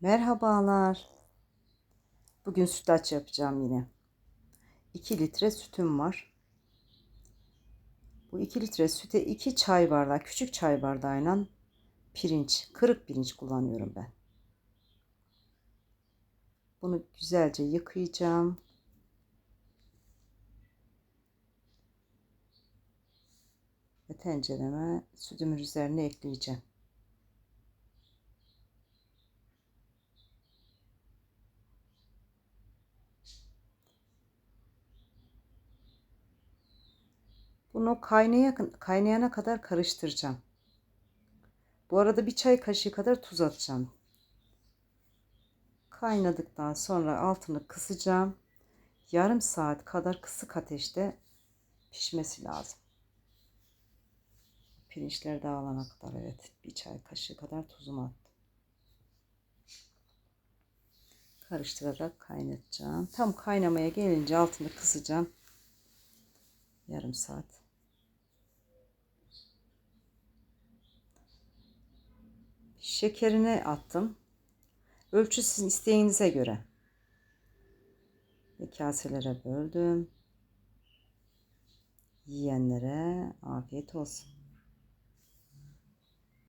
Merhabalar. Bugün sütlaç yapacağım yine. 2 litre sütüm var. Bu 2 litre süte 2 çay bardağı, küçük çay bardağıyla pirinç, kırık pirinç kullanıyorum ben. Bunu güzelce yıkayacağım. Ve tencereme sütümün üzerine ekleyeceğim. Bunu kaynaya, kaynayana kadar karıştıracağım. Bu arada bir çay kaşığı kadar tuz atacağım. Kaynadıktan sonra altını kısacağım. Yarım saat kadar kısık ateşte pişmesi lazım. Pirinçler dağılana kadar evet bir çay kaşığı kadar tuzumu attım. Karıştırarak kaynatacağım. Tam kaynamaya gelince altını kısacağım. Yarım saat. Şekerini attım. Ölçü sizin isteğinize göre. Ve kaselere böldüm. Yiyenlere afiyet olsun.